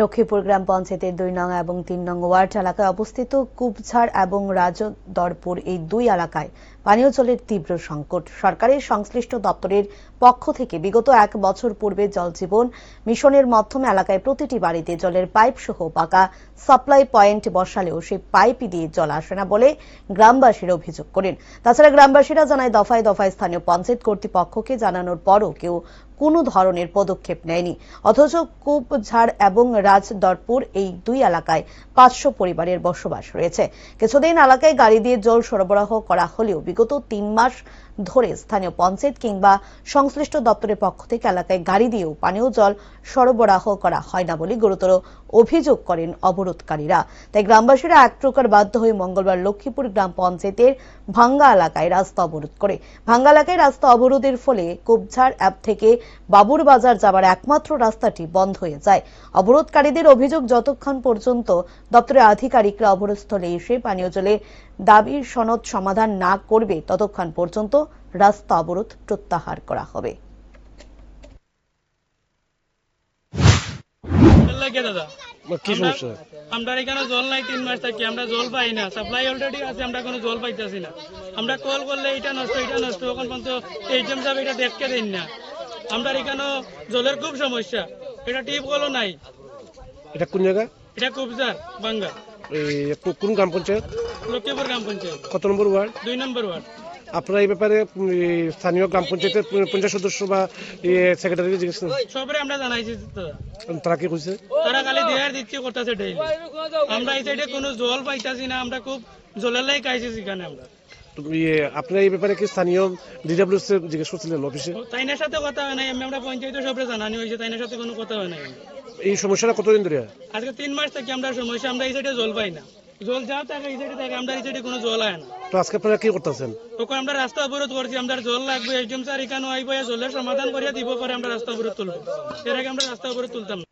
লক্ষ্মীপুর গ্রাম পঞ্চায়েতের দুই নং এবং তিন নং ওয়ার্ড এলাকায় অবস্থিত কুপঝাড় এবং রাজদরপুর এই দুই এলাকায় পানীয় জলের তীব্র সংকট। সরকারের সংশ্লিষ্ট দপ্তরের পক্ষ থেকে বিগত এক বছর পূর্বে জল জীবন মিশনের মাধ্যমে এলাকায় প্রতিটি বাড়িতে জলের পাইপ সহ পাকা সাপ্লাই পয়েন্ট বসালেও সেই পাইপ দিয়ে জল আসে না বলে গ্রামবাসীরা অভিযোগ করেন। তাছাড়া গ্রামবাসীরা জানায়, দফায় দফায় স্থানীয় পঞ্চায়েত কর্তৃপক্ষকে জানানোর পরও কেউ কোনো ধরনের পদক্ষেপ নেয়নি। অথচ কুপঝাড় এবং রাজদরপুর এই দুই এলাকায় পাঁচশো পরিবারের বসবাস রয়েছে। কিছুদিন এলাকায় গাড়ি দিয়ে জল সরবরাহ করা হলেও বিগত তিন মাস ধরে স্থানীয় পঞ্চায়েত কিংবা সংশ্লিষ্ট দপ্তরের পক্ষ থেকে এলাকায় গাড়ি দিয়েও পানীয় জল সরবরাহ করা হয় না বলে গুরুতর অভিযোগ করেন অবরোধকারীরা। তাই গ্রামবাসীরা এক প্রকার বাধ্য হয়ে মঙ্গলবার লক্ষ্মীপুর গ্রাম পঞ্চায়েতের ভাঙ্গা এলাকায় রাস্তা অবরোধ করে। ভাঙ্গা এলাকায় রাস্তা অবরোধের ফলে কোবঝাড় অ্যাপ থেকে বাবুর বাজার যাবার একমাত্র রাস্তাটি বন্ধ হয়ে যায়। অবরোধকারীদের অভিযোগ যতক্ষণ পর্যন্ত দপ্তরের আধিকারিকরা অবরোধস্থলে এসে পানীয় জলে দাবির সনদ সমাধান না করবে ততক্ষণ পর্যন্ত রাস্তা অবরোধ প্রত্যাহার করা হবে। কি আমরা- সমস্যা? আমরা এখানে জল নাই তিন মাস থাকি আমরা জল পাই না। সাপ্লাই অলরেডি আছে আমরা কোনো জল পাইতেছি না। আমরা কল করলে এটা নষ্ট এটা নষ্ট এখন পর্যন্ত এইচএম সাহেব এটা দেখতে দেন না। আমরা এখানে জলের খুব সমস্যা। এটা টিপ কলও নাই। এটা কোন জায়গা এটা কুবজার বাঙ্গা। কোন গ্রাম পঞ্চায়েত? লক্ষ্মীপুর গ্রাম পঞ্চায়েত। কত নম্বর ওয়ার্ড? দুই নম্বর ওয়ার্ড। আপনারা এই ব্যাপারে স্থানীয় গ্রাম পঞ্চায়েতের পঞ্চায়েত সদস্য বা সেক্রেটারি জিজ্ঞেস করেন? সবরে আমরা জানাইছি তারা কি কইছে? তারা খালি দেয়ার দিচ্ছে করতেছে ডেইলি। আমরা এই সাইডে কোনো জল পাইতাছি না আমরা খুব জলের লাই খাইছি সেখানে আমরা। আপনারা এই ব্যাপারে কি স্থানীয় ডিডাব্লিউএস জিজ্ঞেস করছিলেন অফিসে তাইনের সাথে কথা হয় নাই আমরা পঞ্চায়েতের সবরে জানানি হয়েছে তাইনের সাথে কোনো কথা হয় নাই। এই সমস্যাটা কতদিন ধরে? আজকে তিন মাস থেকে আমরা সমস্যা আমরা এই সাইডে জল পাই না। জল যা থাকে এই সাইডে থাকে আমরা এই সাইডে কোনো জল আয় না। তো আজকে আপনারা কি করতেছেন? তখন আমরা রাস্তা অবরোধ করছি আমরা জল লাগবে এসডিএম স্যার এখানে আইব জলের সমাধান করিয়া দিব পরে আমরা রাস্তা অবরোধ তুলবো। এর আগে আমরা রাস্তা অবরোধ তুলতাম না।